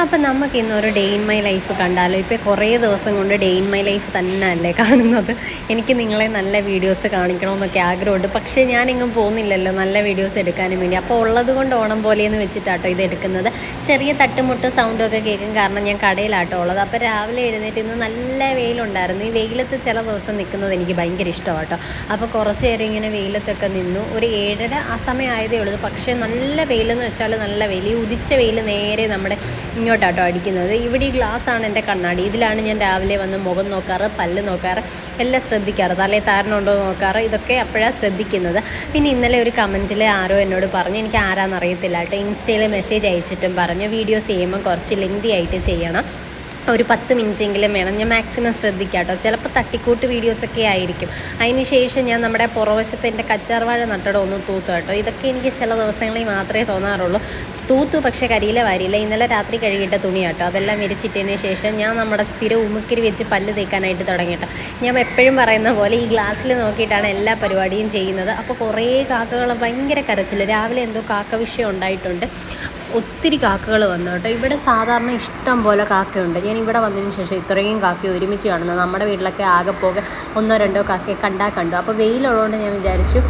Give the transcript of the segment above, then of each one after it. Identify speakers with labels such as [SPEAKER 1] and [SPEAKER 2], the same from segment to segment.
[SPEAKER 1] അപ്പം നമുക്ക് ഇന്നൊരു ഡേ ഇൻ മൈ ലൈഫ് കണ്ടാലോ? ഇപ്പോൾ കുറേ ദിവസം കൊണ്ട് ഡേ ഇൻ മൈ ലൈഫ് തന്നെ അല്ലേ കാണുന്നത്. എനിക്ക് നിങ്ങളെ നല്ല വീഡിയോസ് കാണിക്കണമെന്നൊക്കെ ആഗ്രഹമുണ്ട്. പക്ഷേ ഞാനെങ്ങും പോകുന്നില്ലല്ലോ നല്ല വീഡിയോസ് എടുക്കാനും വേണ്ടി. അപ്പോൾ ഉള്ളത് കൊണ്ട് ഓണം പോലെയെന്ന് വെച്ചിട്ടാട്ടോ ഇത് എടുക്കുന്നത്. ചെറിയ തട്ടുമുട്ട് സൗണ്ടും ഒക്കെ കേൾക്കും കാരണം ഞാൻ കടയിലാട്ടോ ഉള്ളത്. അപ്പോൾ രാവിലെ എഴുന്നേറ്റ് ഇന്ന് നല്ല വെയിലുണ്ടായിരുന്നു. ഈ വെയിലത്ത് ചില ദിവസം നിൽക്കുന്നത് എനിക്ക് ഭയങ്കര ഇഷ്ടമാട്ടോ. അപ്പോൾ കുറച്ച് നേരം ഇങ്ങനെ വെയിലത്തൊക്കെ നിന്നു. ഒരു ഏഴര ആ സമയം ആയതേ ഉള്ളൂ. പക്ഷേ നല്ല വെയിലെന്ന് വെച്ചാൽ നല്ല വെയിൽ. ഈ ഉദിച്ച വെയിൽ നേരെ നമ്മുടെ ഇങ്ങോട്ടാട്ടോ അടിക്കുന്നത്. ഇവിടെ ഈ ഗ്ലാസ് ആണ് എന്റെ കണ്ണാടി. ഇതിലാണ് ഞാൻ രാവിലെ വന്ന് മുഖം നോക്കാറ് പല്ല് നോക്കാറ് എല്ലാം ശ്രദ്ധിക്കാറ്. തലേ താരനുണ്ടോ നോക്കാറ്. ഇതൊക്കെ അപ്പോഴാണ് ശ്രദ്ധിക്കുന്നത്. പിന്നെ ഇന്നലെ ഒരു കമന്റിൽ ആരോ എന്നോട് പറഞ്ഞു എനിക്ക് ആരാന്ന് അറിയത്തില്ല കേട്ടോ ഇൻസ്റ്റയിൽ മെസ്സേജ് അയച്ചിട്ടും പറഞ്ഞു വീഡിയോസ് ചെയ്യുമ്പോൾ കുറച്ച് ലെങ്തി ആയിട്ട് ചെയ്യണം. ഒരു പത്ത് മിനിറ്റെങ്കിലും വേണം. ഞാൻ മാക്സിമം ശ്രദ്ധിക്കാം കേട്ടോ ചിലപ്പോൾ തട്ടിക്കൂട്ട് വീഡിയോസൊക്കെ ആയിരിക്കും. അതിന് ശേഷം ഞാൻ നമ്മുടെ പുറവശത്തെ എന്റെ കച്ചാർവാഴ നട്ടടോ ഒന്ന് തൂത്തു കേട്ടോ. ഇതൊക്കെ എനിക്ക് ചില ദിവസങ്ങളിൽ മാത്രമേ തോന്നാറുള്ളൂ. തൂത്തു പക്ഷേ കരിയില വാരിയില്ല. ഇന്നലെ രാത്രി കഴുകിയിട്ട തുണി കേട്ടോ അതെല്ലാം വിരിച്ചിട്ടതിന് ശേഷം ഞാൻ നമ്മുടെ സ്ഥിരം ഉമുക്കിരി വെച്ച് പല്ല് തേക്കാനായിട്ട് തുടങ്ങി കേട്ടോ. ഞാൻ എപ്പോഴും പറയുന്ന പോലെ ഈ ഗ്ലാസ്സിൽ നോക്കിയിട്ടാണ് എല്ലാ പരിപാടിയും ചെയ്യുന്നത്. അപ്പോൾ കുറേ കാക്കകൾ ഭയങ്കര കരച്ചിൽ രാവിലെ എന്തോ കാക്ക വിഷയം ഉണ്ടായിട്ടുണ്ട്. ഒത്തിരി കാക്കകൾ വന്നു കേട്ടോ. ഇവിടെ സാധാരണ ഇഷ്ടം പോലെ കാക്കയുണ്ട്. ഞാൻ ഇവിടെ വന്നതിന് ശേഷം ഇത്രയും കാക്ക ഒരുമിച്ച് കാണുന്നത് നമ്മുടെ വീട്ടിലൊക്കെ ആകെ പോകെ ഒന്നോ രണ്ടോ കാക്കയെ കണ്ടാൽ കണ്ടു. അപ്പോൾ വെയിലുള്ളതുകൊണ്ട് ഞാൻ വിചാരിച്ചു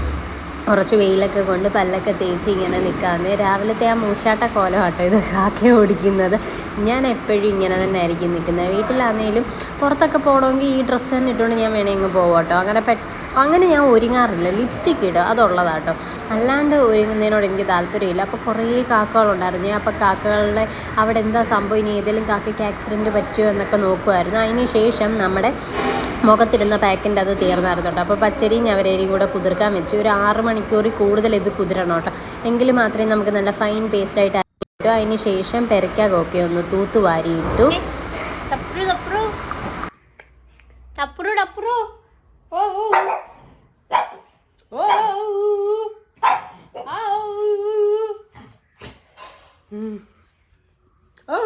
[SPEAKER 1] കുറച്ച് വെയിലൊക്കെ കൊണ്ട് പല്ലൊക്കെ തേച്ച് ഇങ്ങനെ നിൽക്കാമെന്ന് രാവിലത്തെ ആ മൂശാട്ട കോലം കേട്ടോ ഇത് കാക്ക ഓടിക്കുന്നത്. ഞാൻ എപ്പോഴും ഇങ്ങനെ തന്നെ ആയിരിക്കും നിൽക്കുന്നത്. വീട്ടിലാണെങ്കിലും പുറത്തൊക്കെ പോകണമെങ്കിൽ ഈ ഡ്രസ്സ് തന്നെ ഇട്ടുകൊണ്ട് ഞാൻ വേണമെങ്കിൽ പോകാം കേട്ടോ. അങ്ങനെ പെ അങ്ങനെ ഞാൻ ഒരുങ്ങാറില്ല. ലിപ്സ്റ്റിക്ക് ഇടുക അതുള്ളതാട്ടോ. അല്ലാണ്ട് ഒരുങ്ങുന്നതിനോട് എനിക്ക് താല്പര്യമില്ല. അപ്പോൾ കുറേ കാക്കകളുണ്ടായിരുന്നു. ഞാൻ അപ്പോൾ കാക്കകളുടെ അവിടെ എന്താ സംഭവം? ഇനി ഏതെങ്കിലും കാക്കയ്ക്ക് ആക്സിഡന്റ് പറ്റുമോ എന്നൊക്കെ നോക്കുമായിരുന്നു അതിന് ശേഷം നമ്മുടെ മുഖത്തിരുന്ന പാക്കിന്റെ അത് തീർന്നായിരുന്നു കേട്ടോ. അപ്പോൾ പച്ചരിയും ഞവരേരിയും കൂടെ കുതിർക്കാൻ വെച്ചു. ഒരു ആറ് മണിക്കൂറിൽ കൂടുതൽ ഇത് കുതിരണം കേട്ടോ. എങ്കിൽ മാത്രമേ നമുക്ക് നല്ല ഫൈൻ പേസ്റ്റായിട്ട് അതിന് ശേഷം പെരക്കാകൊക്കെ ഒന്ന് തൂത്തുവാരിയിട്ടു
[SPEAKER 2] ഓ.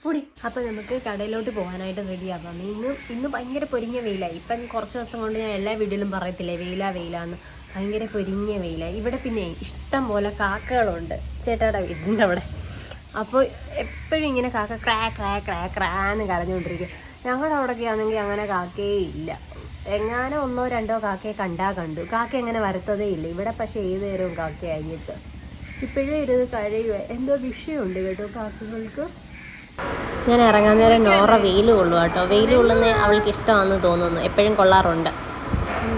[SPEAKER 1] പൊടി അപ്പോൾ നമുക്ക് കടയിലോട്ട് പോകാനായിട്ട് റെഡിയാക്കാം ഇന്ന് ഇന്ന് ഭയങ്കര പൊരിഞ്ഞ വെയിലാണ് ഇപ്പം കുറച്ച് ദിവസം കൊണ്ട് ഞാൻ എല്ലാ വീഡിയോയിലും പറയത്തില്ലേ വെയിലാ വെയിലാന്ന്. ഭയങ്കര പൊരിഞ്ഞ വെയിലാണ് ഇവിടെ പിന്നെ ഇഷ്ടം പോലെ കാക്കകളുണ്ട്. ചേട്ടാടെ വീടിന്റെ അവിടെ. അപ്പോൾ എപ്പോഴും ഇങ്ങനെ കാക്ക ക്രാ ക്രാ ക്രാ ക്രാന്ന് കരഞ്ഞുകൊണ്ടിരിക്കും. ഞങ്ങളുടെ അവിടെയൊക്കെ ആണെങ്കിൽ അങ്ങനെ കാക്കേ ഇല്ല. എങ്ങാനും ഒന്നോ രണ്ടോ കാക്കയെ കണ്ടാ കണ്ടു. കാക്ക എങ്ങനെ വരത്തതേ ഇല്ല. ഇവിടെ പക്ഷെ ഏത് നേരവും കാക്കയായിട്ട് ഇപ്പോഴേ ഇരുന്ന് കഴിയുക എന്തോ വിഷയമുണ്ട് കേട്ടോ കാക്കകൾക്ക്. ഞാൻ ഇറങ്ങാൻ നേരം നോറ വെയിൽ കൊള്ളു കേട്ടോ. വെയിൽ കൊള്ളുന്ന അവൾക്ക് ഇഷ്ടമാണെന്ന് തോന്നുന്നു. എപ്പോഴും കൊള്ളാറുണ്ട്.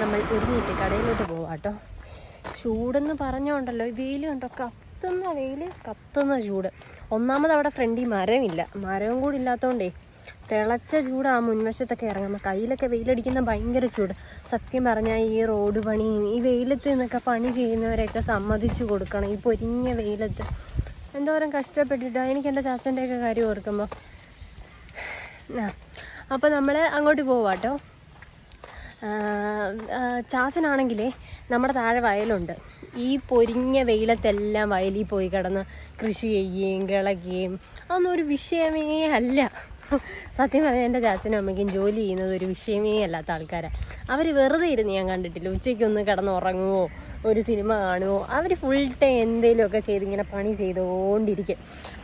[SPEAKER 1] നമ്മൾ ഒരുങ്ങിയിട്ട് കടയിലോട്ട് പോവാം കേട്ടോ. ചൂടെന്ന് പറഞ്ഞോണ്ടല്ലോ. വെയിൽ കണ്ടോ? കത്തുന്ന വെയിൽ കത്തുന്ന ചൂട്. ഒന്നാമത് അവിടെ ഫ്രണ്ടിൽ മരമില്ല. മരവും കൂടി ഇല്ലാത്തതുകൊണ്ടേ തിളച്ച ചൂട് ആ മുൻവശത്തൊക്കെ ഇറങ്ങുമ്പോൾ കയ്യിലൊക്കെ വെയിലടിക്കുന്ന ഭയങ്കര ചൂട്. സത്യം പറഞ്ഞാൽ ഈ റോഡ് പണിയും ഈ വെയിലത്ത് നിന്നൊക്കെ പണി ചെയ്യുന്നവരെയൊക്കെ സമ്മതിച്ചു കൊടുക്കണം. ഈ പൊരിഞ്ഞ വെയിലത്ത്. എന്തോരം കഷ്ടപ്പെട്ടിട്ടാണ് എനിക്ക് എന്റെ ചാച്ചന്റെയൊക്കെ കാര്യം ഓർക്കുമ്പോൾ ആ അപ്പോൾ നമ്മൾ അങ്ങോട്ട് പോവാട്ടോ. ചാച്ചനാണെങ്കിലേ നമ്മുടെ താഴെ വയലുണ്ട്. ഈ പൊരിഞ്ഞ വെയിലത്തെല്ലാം വയലിൽ പോയി കിടന്ന് കൃഷി ചെയ്യുകയും കിളയ്ക്കുകയും അതൊന്നും ഒരു വിഷയമേ അല്ല. സത്യം പറഞ്ഞാൽ എന്റെ ചാച്ചനും അമ്മയ്ക്കും ജോലി ചെയ്യുന്നത് ഒരു വിഷയമേ അല്ലാത്ത ആൾക്കാരാണ് അവർ വെറുതെ ഇരുന്ന് ഞാൻ കണ്ടിട്ടില്ല. ഉച്ചയ്ക്കൊന്ന് കിടന്ന് ഉറങ്ങുമോ ഒരു സിനിമ കാണുമോ അവർ ഫുൾ ടൈം എന്തെങ്കിലുമൊക്കെ ചെയ്ത് ഇങ്ങനെ പണി ചെയ്തുകൊണ്ടിരിക്കും.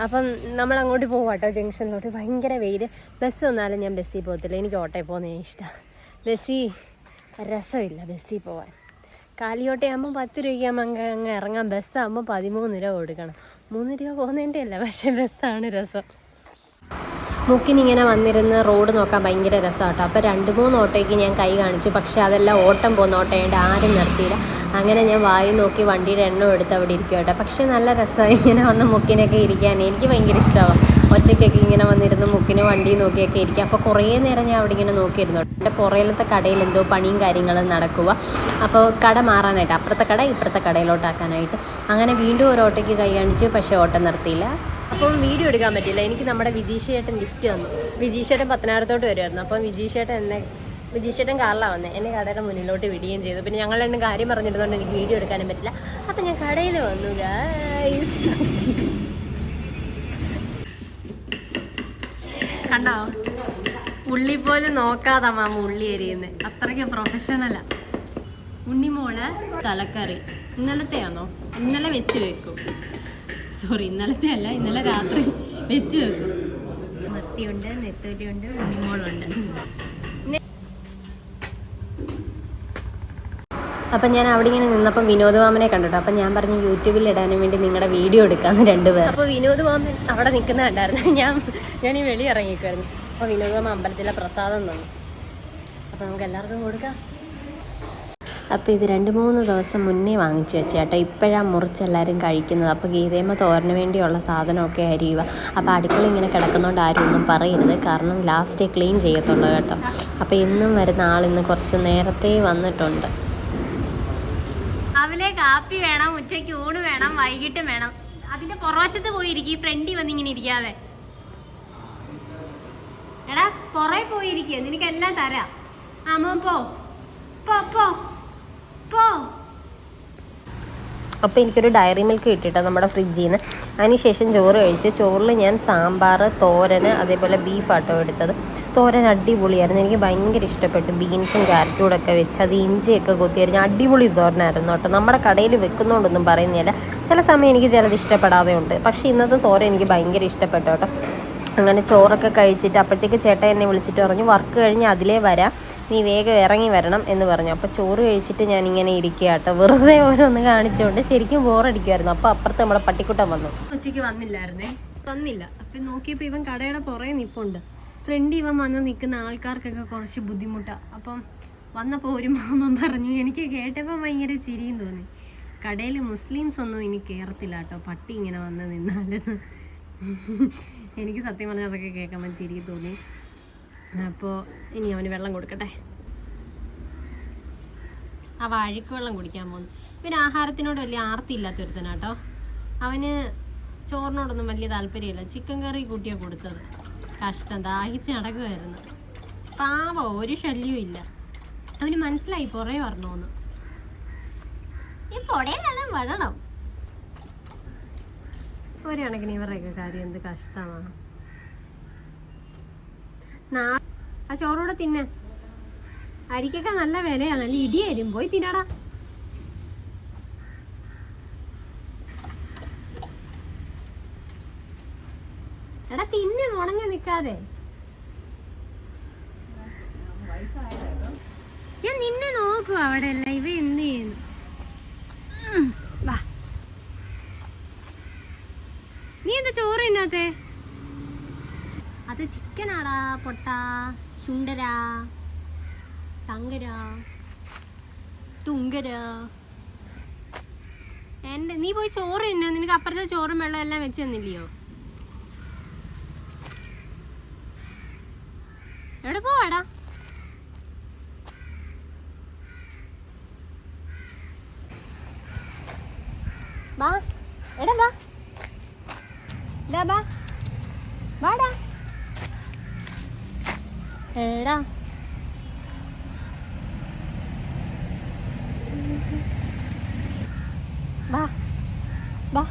[SPEAKER 1] അപ്പം നമ്മൾ അങ്ങോട്ട് പോവാട്ടോ. ജംഗ്ഷനിലോട്ട് ഭയങ്കര വെയിൽ ബസ് വന്നാലും ഞാൻ ബസ്സിൽ പോകത്തില്ല. എനിക്ക് ഓട്ടോയിൽ പോകുന്നതിന് ഇഷ്ടമാണ് ബസ്സിൽ രസമില്ല ബസ്സിൽ പോകാൻ കാലിയോട്ടയാകുമ്പോൾ പത്ത് രൂപയ്ക്കാകുമ്പോൾ അങ്ങ് അങ്ങ് ഇറങ്ങാം. ബസ്സാകുമ്പോൾ പതിമൂന്ന് രൂപ കൊടുക്കണം. മൂന്ന് രൂപ പോകുന്നതിന്റെ അല്ല പക്ഷേ ബസ്സാണ് രസം. മുക്കിനിങ്ങനെ വന്നിരുന്ന് റോഡ് നോക്കാൻ ഭയങ്കര രസമാട്ടോ. അപ്പോൾ രണ്ട് മൂന്ന് ഓട്ടോയ്ക്ക് ഞാൻ കൈ കാണിച്ചു. പക്ഷേ അതെല്ലാം ഓട്ടം പോകുന്ന ഓട്ടോയുണ്ട് ആരും നിർത്തിയില്ല. അങ്ങനെ ഞാൻ വായി നോക്കി വണ്ടിയുടെ എണ്ണം എടുത്ത് അവിടെ ഇരിക്കും കേട്ടോ പക്ഷേ നല്ല രസമായി ഇങ്ങനെ വന്ന് മുക്കിനൊക്കെ ഇരിക്കാൻ. എനിക്ക് ഭയങ്കര ഇഷ്ടമാണ് ഒറ്റയ്ക്കൊക്കെ ഇങ്ങനെ വന്നിരുന്ന് മുക്കിന് വണ്ടി നോക്കിയൊക്കെ ഇരിക്കുക അപ്പോൾ കുറേ നേരം ഞാൻ അവിടെ ഇങ്ങനെ നോക്കിയിരുന്നു. എന്റെ പുറയിലത്തെ കടയിൽ എന്തോ പണിയും കാര്യങ്ങളും നടക്കുക. അപ്പോൾ കട മാറാനായിട്ട് അപ്പുറത്തെ കട ഇപ്പുറത്തെ കടയിലോട്ടാക്കാനായിട്ട്. അങ്ങനെ വീണ്ടും ഒരു ഓട്ടോയ്ക്ക് കൈ കാണിച്ചു. പക്ഷേ ഓട്ടം നിർത്തിയില്ല. അപ്പം വീഡിയോ എടുക്കാൻ പറ്റില്ല എനിക്ക് നമ്മുടെ വിജീഷേട്ടൻ ഗിഫ്റ്റ് തന്നു. വിജീഷ് ചേട്ടൻ പത്തനാപുരത്തോട്ട് വരുമായിരുന്നു അപ്പം വിജീഷ് ചേട്ടൻ എന്നെ വിജീഷേട്ടൻ കാറിലാണ് വന്നത് എന്നെ കടയുടെ മുന്നിലോട്ട് വിടുകയും ചെയ്തു. പിന്നെ ഞങ്ങൾ രണ്ടും കാര്യം പറഞ്ഞിരുന്നതുകൊണ്ട് എനിക്ക് വീഡിയോ എടുക്കാനും പറ്റില്ല. അപ്പം ഞാൻ കടയിൽ വന്നു. കണ്ടോ? ഉള്ളി പോലും നോക്കാതാ മാമ ഉള്ളി എരിയുന്നത് അത്രയ്ക്ക് പ്രൊഫഷണലാ ഉണ്ണിമോൾ തലക്കറി. ഇന്നലത്തെയാണോ ഇന്നലെ വെച്ച് വെക്കും. സോറി ഇന്നലത്തെ അല്ല ഇന്നലെ രാത്രി വെച്ച് വെക്കും. മത്തിയുണ്ട് നെത്തോലിയുണ്ട് ഉണ്ണിമോളുണ്ട്. അപ്പം ഞാൻ അവിടെ ഇങ്ങനെ നിന്നപ്പം വിനോദ് മാമനെ കണ്ടിട്ടു. അപ്പം ഞാൻ പറഞ്ഞു യൂട്യൂബിൽ ഇടാനും വേണ്ടി നിങ്ങളുടെ വീഡിയോ എടുക്കാമെന്ന് രണ്ടുപേർ അപ്പോൾ വിനോദ് മാമൻ അവിടെ നിൽക്കുന്ന കണ്ടായിരുന്നു. ഞാൻ ഞാൻ ഈ വെളി ഇറങ്ങിക്കുമായിരുന്നു അപ്പോൾ വിനോദ് മാമ അമ്പലത്തിലെ പ്രസാദം തന്നു. അപ്പോൾ നമുക്ക് എല്ലാവർക്കും കൊടുക്കാം. അപ്പോൾ ഇത് രണ്ട് മൂന്ന് ദിവസം മുന്നേ വാങ്ങിച്ചു വെച്ച കേട്ടോ. ഇപ്പോഴാണ് മുറിച്ചെല്ലാവരും കഴിക്കുന്നത്. അപ്പോൾ ഗീതയമ്മ തോരന് വേണ്ടിയുള്ള സാധനമൊക്കെ അരിയുക. അപ്പോൾ അടുക്കള ഇങ്ങനെ കിടക്കുന്നതുകൊണ്ട് ആരും ഒന്നും പറയരുത്. കാരണം ലാസ്റ്റേ ക്ലീൻ ചെയ്യത്തുള്ളൂ കേട്ടോ. അപ്പോൾ ഇന്നും വരുന്ന ആൾ ഇന്ന് കുറച്ച് നേരത്തെ വന്നിട്ടുണ്ട്. രാവിലെ കാപ്പി വേണം ഉച്ചയ്ക്ക് ഊണ് വേണം വൈകിട്ടും വേണം. അതിന്റെ പുറവശത്ത് പോയി ഇരിക്കും ഫ്രണ്ടി വന്ന് ഇങ്ങനെ ഇരിക്കാതെ. എടാ പുറകെ പോയി ഇരിക്കുക നിനക്ക് എല്ലാം തരാം. ആ പോ. പോ പോ. പോ. അപ്പോൾ എനിക്കൊരു ഡയറി മിൽക്ക് കിട്ടിട്ടോ നമ്മുടെ ഫ്രിഡ്ജിൽ നിന്ന് അതിനുശേഷം ചോറ് കഴിച്ച് ചോറിൽ ഞാൻ സാമ്പാർ തോരന് അതേപോലെ ബീഫ് ആട്ടോ എടുത്തത്. തോരൻ അടിപൊളിയായിരുന്നു. എനിക്ക് ഭയങ്കര ഇഷ്ടപ്പെട്ടു. ബീൻസും ക്യാരറ്റും ഒക്കെ വെച്ച് അത് ഇഞ്ചിയൊക്കെ കൊത്തിയരിഞ്ഞ് അടിപൊളി തോരനായിരുന്നു കേട്ടോ. നമ്മുടെ കടയിൽ വെക്കുന്നതുകൊണ്ടൊന്നും പറയുന്നില്ല. ചില സമയം എനിക്ക് ചിലത് ഇഷ്ടപ്പെടാതെ ഉണ്ട്. പക്ഷേ ഇന്നത്തെ തോരൻ എനിക്ക് ഭയങ്കര ഇഷ്ടപ്പെട്ടു കേട്ടോ. അങ്ങനെ ചോറൊക്കെ കഴിച്ചിട്ട് അപ്പോഴത്തേക്ക് ചേട്ടൻ എന്നെ വിളിച്ചിട്ട് പറഞ്ഞു വർക്ക് കഴിഞ്ഞ് അതിലേ വരാം. നീ വേഗം ഇറങ്ങി വരണം എന്ന് പറഞ്ഞു. അപ്പോൾ ചോറ് കഴിച്ചിട്ട് ഞാൻ ഇങ്ങനെ ഇരിക്കുക കേട്ടോ വെറുതെ ഓരോന്ന് കാണിച്ചുകൊണ്ട് ശരിക്കും ബോറടിക്കുമായിരുന്നു അപ്പോൾ അപ്പുറത്ത് നമ്മുടെ പട്ടിക്കുട്ടം വന്നു. ഉച്ചയ്ക്ക് വന്നില്ലായിരുന്നേ? വന്നില്ല. അപ്പം നോക്കിയപ്പോൾ ഇവൻ കടയുടെ പുറകെ നിൽപ്പുണ്ട് ഫ്രണ്ട് ഇവൻ വന്ന് നിൽക്കുന്ന ആൾക്കാർക്കൊക്കെ കുറച്ച് ബുദ്ധിമുട്ടാണ് അപ്പം വന്നപ്പോൾ ഒരു മാമൻ പറഞ്ഞു എനിക്ക് കേട്ടപ്പോൾ ഭയങ്കര ചിരിയും തോന്നി. കടയിൽ മുസ്ലിംസ് ഒന്നും ഇനി കയറത്തില്ല കേട്ടോ. പട്ടി ഇങ്ങനെ വന്ന് നിന്നാലെന്ന്. എനിക്ക് സത്യം പറഞ്ഞാൽ അതൊക്കെ കേൾക്കുമ്പോൾ ചിരി തോന്നി. അപ്പോൾ ഇനി അവന് വെള്ളം കൊടുക്കട്ടെ. ആ വഴുക്ക് വെള്ളം കുടിക്കാൻ പോകുന്നു പിന്നെ ആഹാരത്തിനോട് വലിയ ആർത്തി ഇല്ലാത്തൊരുത്തനാട്ടോ അവന് ചോറിനോടൊന്നും വലിയ താല്പര്യമില്ല. ചിക്കൻ കറി കൂട്ടിയാ കൊടുത്തത്. കഷ്ടം. ദാഹിച്ച് നടക്കുമായിരുന്നു പാവോ ഒരു ശല്യവും ഇല്ല. അവന് മനസ്സിലായി പുറേ വരണോന്ന്. ഈ പുടയിലെല്ലാം വരണം ഒരു കണക്കിന് ഇവരുടെയൊക്കെ കാര്യം എന്ത് കഷ്ടമാണ്. നാ ആ ചോറൂടെ തിന്ന. അരിക്കൊക്കെ നല്ല വിലയാണ്. നല്ല ഇടിയായിരുന്നു പോയി തിന്നടാ. എടാ തിന്ന്. മുണഞ്ഞു നിക്കാതെ ഞാൻ നിന്നെ നോക്കുക അവിടെ അല്ല? ഇവ എന്ത് ചെയ്യുന്നു? നീ എന്താ ചോറ് തിന്നാത്തെ? ചിക്കനാടാ പൊട്ട ശുണ്ടരാ തങ്കരാ തുങ്കരാ. എന്റെ നീ പോയി ചോറ് തന്നെ നിനക്ക് അപ്പുറത്തെ ചോറും വെള്ളം എല്ലാം വെച്ച് തന്നില്ലയോ? എവിടെ പോവാടാ വാ എടാ വാ ദാ ബാ വാടാ എടാ. വാ. വാ.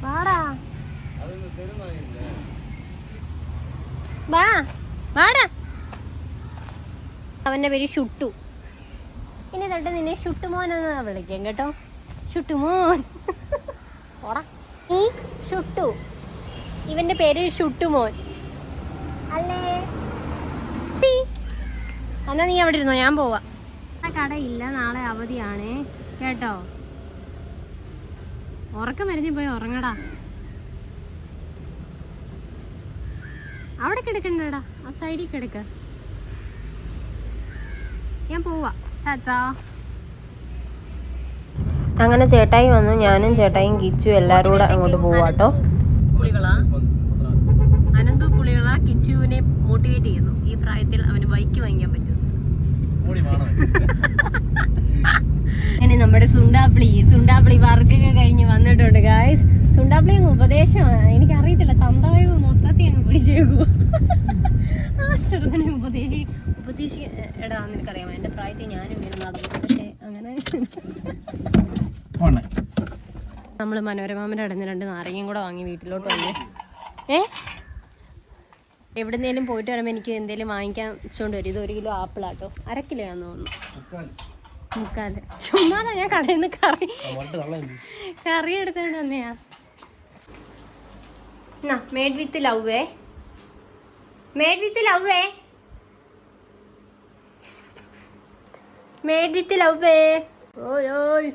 [SPEAKER 1] വാടാ. വാ. വാടാ. അവന്റെ പേര് ഷുട്ടു. ഇനി തൊട്ട് നിന്നെ ഷുട്ടുമോൻ എന്ന് വിളിക്കാം കേട്ടോ? ഷുട്ടുമോൻ. ഓടാ. നീ ഷുട്ടു. ഇവന്റെ പേര് ഷുട്ടുമോൻ. അല്ലേ. എന്നാ നീ അവിടെ ഇരുന്നോ? ഞാൻ പോവാ. കടയില്ല നാളെ അവധിയാണേ. കേട്ടോ? ഉറക്കം വരഞ്ഞു പോയി ഉറങ്ങടാ. അവിടെ കിടക്കണ്ടടാ. ആ സൈഡിൽ കിടക്ക. ഞാൻ പോവാ. ടാറ്റാ. അങ്ങനെ ചേട്ടായി വന്നു. ഞാനും ചേട്ടായും കിച്ചു എല്ലാവരും കൂടെ അങ്ങോട്ട് പോവാട്ടോ അനന്തു പുളികളാ കിച്ചുവിനെ മോട്ടിവേറ്റ് ചെയ്യുന്നു. ഈ പ്രായത്തിൽ അവന് ബൈക്ക് വാങ്ങിക്കാൻ പറ്റും. അങ്ങനെ നമ്മുടെ സുണ്ടാപ്ലി സുണ്ടാപ്ലി വർക്കൊക്കെ കഴിഞ്ഞ് വന്നിട്ടുണ്ട് ഗായ്സ് സുണ്ടാപ്ലി അങ്ങ് ഉപദേശമാണ് എനിക്കറിയത്തില്ല തന്തവൈവ് മൊത്തത്തിൽ അങ്ങ് പിടിച്ചേക്കൂ ആ ചെറുതനെ ഉപദേശി ഉപദേശി എടാ നിനക്കറിയാമോ? എന്റെ പ്രായത്തിൽ ഞാനും ഇങ്ങനെ നടന്നു. പക്ഷേ അങ്ങനെ നമ്മൾ മനോരമാമന്റെ അടഞ്ഞ രണ്ട് നാരങ്ങയും കൂടെ വാങ്ങി വീട്ടിലോട്ട് വന്നു. ഏ? എവിടെന്നേലും പോയിട്ട് വരുമ്പോൾ എനിക്ക് എന്തെങ്കിലും വാങ്ങിക്കാൻ വെച്ചുകൊണ്ട് വരും. ഇത് ഒരു കിലോ ആപ്പിളാട്ടോ. അര കിലോ ആണെന്ന് തോന്നുന്നു. മുക്കാൽ. ചുമ്മാതാ ഞാൻ കടയിൽ നിന്ന് കറി കറി എടുത്തോണ്ട് വന്നെയാ. എന്നാ made with love made with love made with love ഓയ് ഓയ്.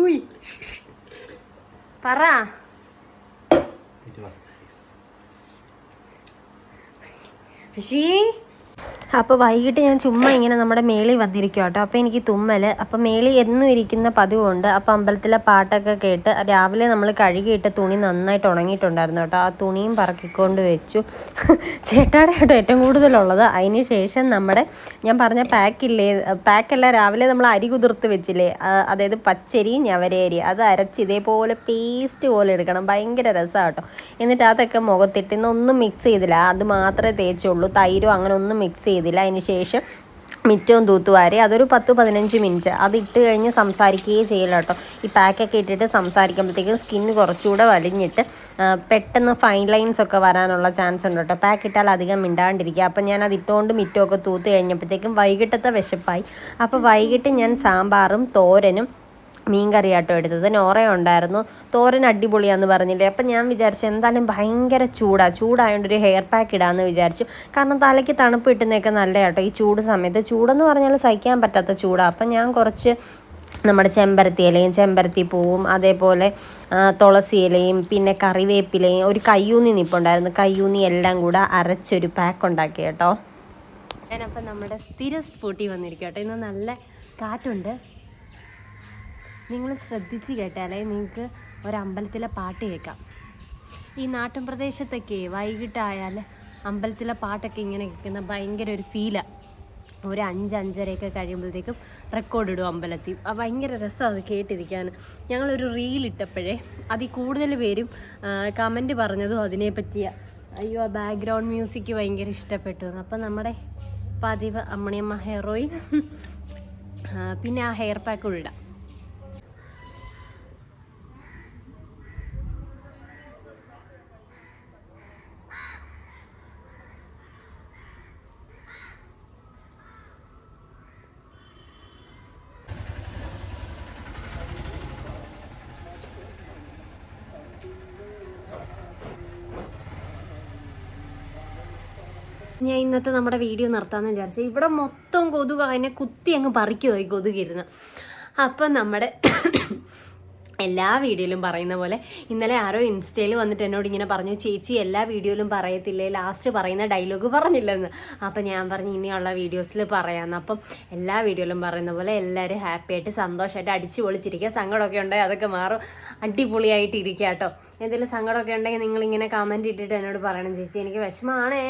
[SPEAKER 1] ഊയ് പറ. See? അപ്പോൾ വൈകിട്ട് ഞാൻ ചുമ്മാ ഇങ്ങനെ നമ്മുടെ മേളി വന്നിരിക്കും കേട്ടോ. അപ്പോൾ എനിക്ക് തുമ്മൽ അപ്പോൾ മേളി എന്നും ഇരിക്കുന്ന പതിവുണ്ട്. അപ്പോൾ അമ്പലത്തിലെ പാട്ടൊക്കെ കേട്ട് രാവിലെ നമ്മൾ കഴുകിയിട്ട് തുണി നന്നായിട്ട് ഉണങ്ങിയിട്ടുണ്ടായിരുന്നു കേട്ടോ. ആ തുണിയും പറക്കിക്കൊണ്ട് വെച്ചു. ചേട്ടാടെ കേട്ടോ ഏറ്റവും കൂടുതലുള്ളത്. അതിന് ശേഷം നമ്മുടെ ഞാൻ പറഞ്ഞ പാക്കില്ലേ പാക്കല്ല രാവിലെ നമ്മൾ അരി കുതിർത്ത് വെച്ചില്ലേ അതായത് പച്ചരി ഞവരേരി അത് അരച്ച് ഇതേപോലെ പേസ്റ്റ് പോലെ എടുക്കണം. ഭയങ്കര രസമാണ് കേട്ടോ. എന്നിട്ട് അതൊക്കെ മുഖത്തിട്ട് ഇന്നൊന്നും മിക്സ് ചെയ്തില്ല. അത് മാത്രമേ തേച്ചുള്ളൂ. തൈരും അങ്ങനെ ഒന്നും മിക്സ് ചെയ്തില്ല. അതിന് ശേഷം മിറ്റവും തൂത്തുവാരി അതൊരു പത്ത് പതിനഞ്ച് മിനിറ്റ് അത് ഇട്ട് കഴിഞ്ഞ് സംസാരിക്കുകയേ ചെയ്യില്ല കേട്ടോ ഈ പാക്കൊക്കെ ഇട്ടിട്ട് സംസാരിക്കുമ്പോഴത്തേക്കും സ്കിന്ന് കുറച്ചുകൂടെ വലിഞ്ഞിട്ട് പെട്ടെന്ന് ഫൈൻ ലൈൻസ് ഒക്കെ വരാനുള്ള ചാൻസ് ഉണ്ട് കേട്ടോ പാക്ക് ഇട്ടാൽ അധികം മിണ്ടാണ്ടിരിക്കുക. അപ്പം ഞാൻ അത് ഇട്ടുകൊണ്ട് മിറ്റമൊക്കെ തൂത്ത് കഴിഞ്ഞപ്പോഴത്തേക്കും വൈകിട്ടത്തെ വിശപ്പായി. അപ്പോൾ വൈകിട്ട് ഞാൻ സാമ്പാറും തോരനും മീൻ കറിയാട്ടോ എടുത്തത്. നോറ ഉണ്ടായിരുന്നു. തോരൻ അടിപൊളിയാന്ന് പറഞ്ഞില്ലേ. അപ്പം ഞാൻ വിചാരിച്ചു എന്തായാലും ഭയങ്കര ചൂടാണ് ചൂടായതുകൊണ്ട് ഒരു ഹെയർ പാക്ക് ഇടാമെന്ന് വിചാരിച്ചു. കാരണം തലയ്ക്ക് തണുപ്പ് കിട്ടുന്നതൊക്കെ നല്ല കേട്ടോ ഈ ചൂട് സമയത്ത്. ചൂടെന്ന് പറഞ്ഞാൽ സഹിക്കാൻ പറ്റാത്ത ചൂടാണ് അപ്പം ഞാൻ കുറച്ച് നമ്മുടെ ചെമ്പരത്തി ഇലയും ചെമ്പരത്തി പൂവും അതേപോലെ തുളസി ഇലയും പിന്നെ കറിവേപ്പിലയും ഒരു കയ്യൂന്നി നിപ്പുണ്ടായിരുന്നു. കയ്യൂന്നി എല്ലാം കൂടെ അരച്ചൊരു പാക്ക് ഉണ്ടാക്കി കേട്ടോ. ഞാനപ്പം നമ്മുടെ സ്ഥിര സ്പൂട്ടി വന്നിരിക്കും കേട്ടോ ഇന്ന് നല്ല കാറ്റുണ്ട്. നിങ്ങൾ ശ്രദ്ധിച്ച് കേട്ടാലേ നിങ്ങൾക്ക് ഒരമ്പലത്തിലെ പാട്ട് കേൾക്കാം. ഈ നാട്ടിൻ പ്രദേശത്തൊക്കെ വൈകിട്ടായാൽ അമ്പലത്തിലെ പാട്ടൊക്കെ ഇങ്ങനെ കേൾക്കുന്ന ഭയങ്കര ഒരു ഫീലാണ് ഒരു അഞ്ച് അഞ്ചരയൊക്കെ കഴിയുമ്പോഴത്തേക്കും റെക്കോർഡ് ഇടും അമ്പലത്തിൽ. ഭയങ്കര രസമാണ് അത് കേട്ടിരിക്കാൻ. ഞങ്ങളൊരു റീൽ ഇട്ടപ്പോഴേ അതിൽ കൂടുതൽ പേരും കമന്റ് പറഞ്ഞതും അതിനെ പറ്റിയാണ് അയ്യോ ആ ബാക്ക്ഗ്രൗണ്ട് മ്യൂസിക് ഭയങ്കര ഇഷ്ടപ്പെട്ടു. അപ്പം നമ്മുടെ പതിവ് അമ്മണിയമ്മ ഹെയർ ഓയിൽ പിന്നെ ആ ഹെയർ പാക്ക് ഉള്ള ഞാൻ ഇന്നത്തെ നമ്മുടെ വീഡിയോ നിർത്താമെന്ന് വിചാരിച്ചു. ഇവിടെ മൊത്തം കൊതുക് അതിനെ കുത്തി അങ്ങ് പറിക്കുമായി കൊതുകിരുന്ന്. അപ്പം നമ്മുടെ എല്ലാ വീഡിയോയിലും പറയുന്ന പോലെ ഇന്നലെ ആരോ ഇൻസ്റ്റയിൽ വന്നിട്ട് എന്നോട് ഇങ്ങനെ പറഞ്ഞു ചേച്ചി എല്ലാ വീഡിയോയിലും പറയത്തില്ലേ? ലാസ്റ്റ് പറയുന്ന ഡയലോഗ് പറഞ്ഞില്ലെന്ന്. അപ്പം ഞാൻ പറഞ്ഞു ഇനിയുള്ള വീഡിയോസിൽ പറയാമെന്ന് അപ്പം എല്ലാ വീഡിയോയിലും പറയുന്ന പോലെ എല്ലാവരും ഹാപ്പി ആയിട്ട് സന്തോഷമായിട്ട് അടിച്ചു പൊളിച്ചിരിക്കുക സങ്കടമൊക്കെ ഉണ്ടെങ്കിൽ അതൊക്കെ മാറും. അടിപൊളിയായിട്ട് ഇരിക്കുക കേട്ടോ. എന്തെങ്കിലും സങ്കടമൊക്കെ ഉണ്ടെങ്കിൽ നിങ്ങളിങ്ങനെ കമന്റ് ഇട്ടിട്ട് എന്നോട് പറയണം ചേച്ചി എനിക്ക് വിഷമമാണേ.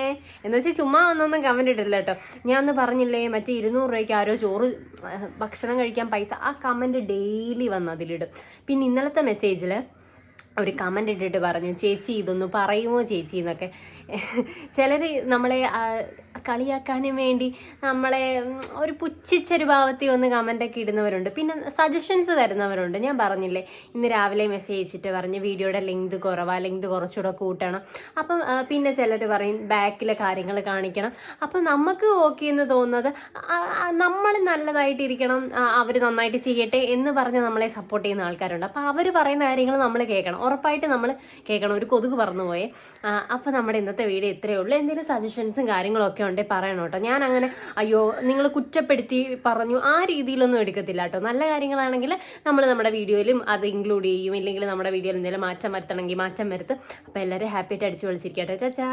[SPEAKER 1] എന്ന് വെച്ചാൽ ചുമ്മാ ഒന്നൊന്നും കമന്റ് ഇട്ടില്ല കേട്ടോ. ഞാൻ ഒന്ന് പറഞ്ഞില്ലേ മറ്റേ ഇരുന്നൂറ് രൂപയ്ക്ക് ആരോ ചോറ് ഭക്ഷണം കഴിക്കാൻ പൈസ ആ കമന്റ് ഡെയിലി വന്ന് അതിലിടും. പിന്നെ ഇന്നലത്തെ മെസ്സേജിൽ ഒരു കമന്റ് ഇട്ടിട്ട് പറഞ്ഞു ചേച്ചി ഇതൊന്ന് പറയുമോ ചേച്ചി? എന്നൊക്കെ. ചിലർ നമ്മളെ കളിയാക്കാനും വേണ്ടി നമ്മളെ ഒരു പുച്ഛിച്ചൊരു ഭാവത്തിൽ വന്ന് കമന്റൊക്കെ ഇടുന്നവരുണ്ട്. പിന്നെ സജഷൻസ് തരുന്നവരുണ്ട്. ഞാൻ പറഞ്ഞില്ലേ ഇന്ന് രാവിലെ മെസ്സേജ് അയച്ചിട്ട് പറഞ്ഞ് വീഡിയോയുടെ ലെങ്ത് കുറവാ ലെങ്ത് കുറച്ചുകൂടെ കൂട്ടണം. അപ്പം പിന്നെ ചിലർ പറയും ബാക്കിലെ കാര്യങ്ങൾ കാണിക്കണം. അപ്പം നമുക്ക് ഓക്കെ എന്ന് തോന്നുന്നത് നമ്മൾ നല്ലതായിട്ടിരിക്കണം അവർ നന്നായിട്ട് ചെയ്യട്ടെ എന്ന് പറഞ്ഞ് നമ്മളെ സപ്പോർട്ട് ചെയ്യുന്ന ആൾക്കാരുണ്ട്. അപ്പോൾ അവർ പറയുന്ന കാര്യങ്ങൾ നമ്മൾ കേൾക്കണം. ഉറപ്പായിട്ട് നമ്മൾ കേൾക്കണം. ഒരു കൊതുക് പറന്നു പോയേ അപ്പോൾ നമ്മുടെ ഇന്നത്തെ വീഡിയോ ഇത്രയേ ഉള്ളൂ. എന്തെങ്കിലും സജഷൻസും കാര്യങ്ങളും ഒക്കെ ഉണ്ടെങ്കിൽ പറയണം കേട്ടോ. ഞാൻ അങ്ങനെ അയ്യോ നിങ്ങൾ കുറ്റപ്പെടുത്തി പറഞ്ഞു ആ രീതിയിലൊന്നും എടുക്കത്തില്ല കേട്ടോ. നല്ല കാര്യങ്ങളാണെങ്കിൽ നമ്മൾ നമ്മുടെ വീഡിയോയിലും അത് ഇൻക്ലൂഡ് ചെയ്യും. ഇല്ലെങ്കിൽ നമ്മുടെ വീഡിയോയിൽ എന്തെങ്കിലും മാറ്റം വരുത്തണമെങ്കിൽ മാറ്റം വരുത്തും. അപ്പോൾ എല്ലാവരും ഹാപ്പി ആയിട്ട് അടിച്ചു വിളിച്ചിരിക്കട്ടെ ചാച്ചാ